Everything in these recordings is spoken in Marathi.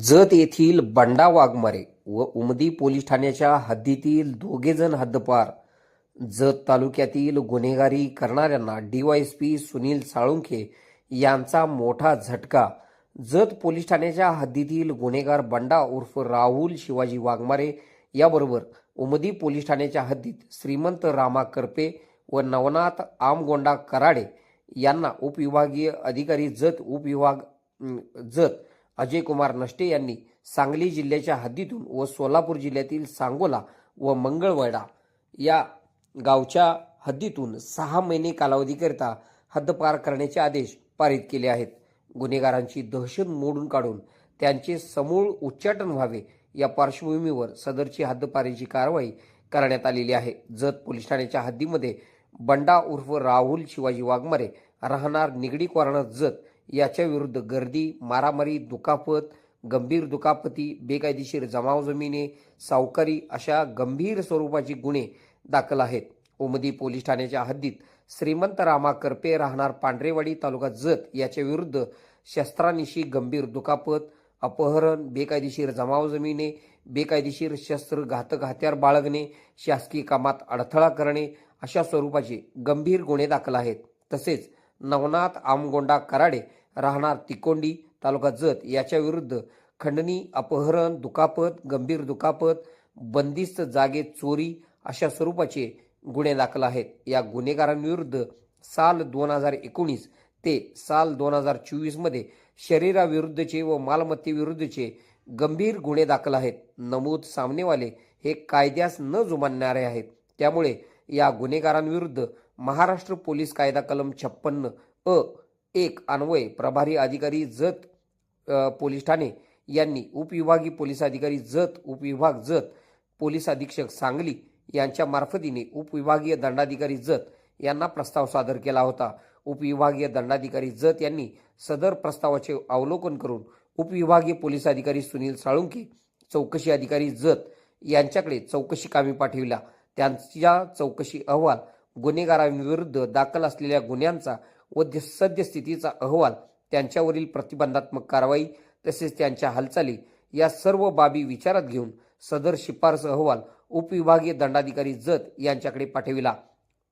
जत येथील बंडा वाघमारे व उमदी पोलीस ठाण्याच्या हद्दीतील दोघेजण हद्दपार. जत तालुक्यातील गुन्हेगारी करणाऱ्यांना डीवायएसपी सुनील साळुंखे यांचा मोठा झटका. जत पोलीस ठाण्याच्या हद्दीतील गुन्हेगार बंडा उर्फ राहुल शिवाजी वाघमारे याबरोबर उमदी पोलीस ठाण्याच्या हद्दीत श्रीमंत रामा करपे व नवनाथ आमगोंडा कराडे यांना उपविभागीय अधिकारी जत उपविभाग जत अजय कुमार नष्टे यांनी सांगली जिल्ह्याच्या हद्दीतून व सोलापूर जिल्ह्यातील सांगोला व मंगळवडा या गावच्या हद्दीतून सहा महिने कालावधीकरिता हद्दपार करण्याचे आदेश पारित केले आहेत. गुन्हेगारांची दहशत मोडून काढून त्यांचे समूळ उच्चाटन व्हावे या पार्श्वभूमीवर सदरची हद्दपारीची कारवाई करण्यात आलेली आहे. जत पोलीस ठाण्याच्या हद्दीमध्ये बंडा उर्फ राहुल शिवाजी वाघमारे राहणार निगडी कॉर्नर जत याच्या विरुद्ध गर्दी मारामारी दुखापत गंभीर दुखापती बेकायदेशीर जमाव जमिने सावकारी अशा गंभीर स्वरूपाची गुन्हे दाखल आहेत. उमदी पोलीस ठाण्याच्या हद्दीत श्रीमंत रामा करपे राहणार पांढरेवाडी तालुका जत याच्या विरुद्ध शस्त्रानिशी गंभीर दुखापत अपहरण बेकायदेशीर जमाव जमिने बेकायदेशीर शस्त्र घातक हत्यार बाळगणे शासकीय कामात अडथळा करणे अशा स्वरूपाचे गंभीर गुन्हे दाखल आहेत. तसेच नवनाथ आमगोंडा कराडे राहणार तिकोंडी तालुका जत. याच्या विरुद्ध खंडणी अपहरण दुखापत गंभीर दुखापत बंदिस्त जागे चोरी अशा स्वरूपाचे गुन्हे दाखल आहेत. या गुन्हेगारांविरुद्ध साल दोन हजार एकोणीस ते साल दोन हजार चोवीसमध्ये शरीराविरुद्धचे व मालमत्तेविरुद्धचे गंभीर गुन्हे दाखल आहेत. नमूद सामनेवाले हे कायद्यास न जुमानणारे आहेत. त्यामुळे या गुन्हेगारांविरुद्ध महाराष्ट्र पोलीस कायदा कलम छप्पन्न अ एक अन्वय प्रभारी अधिकारी जत पोलीस ठाणे यांनी उपविभागीय पोलीस अधिकारी जत उपविभाग जत पोलीस अधीक्षक सांगली यांच्या मार्फतीने उपविभागीय दंडाधिकारी जत यांना प्रस्ताव सादर केला होता. उपविभागीय दंडाधिकारी जत यांनी सदर प्रस्तावाचे अवलोकन करून उपविभागीय पोलीस अधिकारी सुनील साळुंके चौकशी अधिकारी जत यांच्याकडे चौकशी कामी पाठविला त्यांच्या चौकशी अहवाल गुन्हेगारांविरुद्ध दाखल असलेल्या गुन्ह्यांचा व सद्यस्थितीचा अहवाल त्यांच्यावरील प्रतिबंधात्मक कारवाई तसेच त्यांच्या हालचाली या सर्व बाबी विचारात घेऊन सदर शिफारस अहवाल उपविभागीय दंडाधिकारी जत यांच्याकडे पाठविला.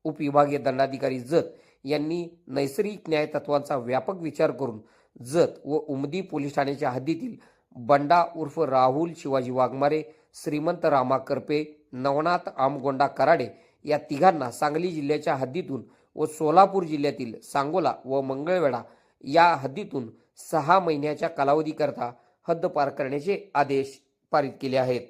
उपविभागीय दंडाधिकारी जत यांनी नैसर्गिक न्याय तत्वांचा व्यापक विचार करून जत व उमदी पोलीस ठाण्याच्या हद्दीतील बंडा उर्फ राहुल शिवाजी वाघमारे श्रीमंत रामा करपे नवनाथ आमगोंडा कराडे या तिघांना सांगली जिल्ह्याच्या हद्दीतून व सोलापूर जिल्ह्यातील सांगोला व मंगळवेढा या हद्दीतून सहा महिन्याच्या कालावधीकरता हद्द पार करण्याचे आदेश पारित केले आहेत.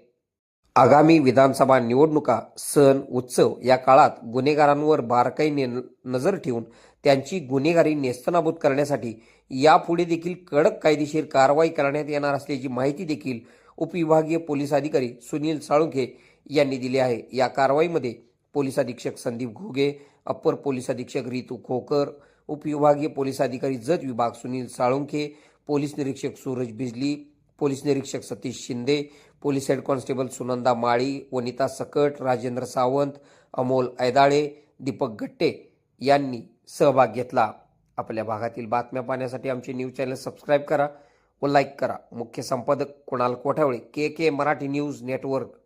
आगामी विधानसभा निवडणुका सण उत्सव या काळात गुन्हेगारांवर बारकाईने न- नजर ठेवून त्यांची गुन्हेगारी नेस्तनाबूत करण्यासाठी यापुढे देखील कडक कायदेशीर कारवाई करण्यात येणार असल्याची माहिती देखील उपविभागीय पोलीस अधिकारी सुनील साळुंखे यांनी दिली आहे. या कारवाईमध्ये पोलीस अधीक्षक संदीप घोगे अप्पर पोलीस अधीक्षक रितू खोकर उपविभागीय पोलीस अधिकारी जत विभाग सुनील साळुंखे पोलीस निरीक्षक सूरज बिजली पोलीस निरीक्षक Satish Shinde police head constable Sunanda Mali Vanita Sakat Rajendra Sawant Amol Aidale Deepak गट्टे यांनी सहभाग घेतला. आपल्या भागातील बातम्या पाहण्यासाठी आमचे न्यूज चॅनल सबस्क्राईब करा व लाईक करा. मुख्य संपादक Kunal Kothavale K K Marathi news network.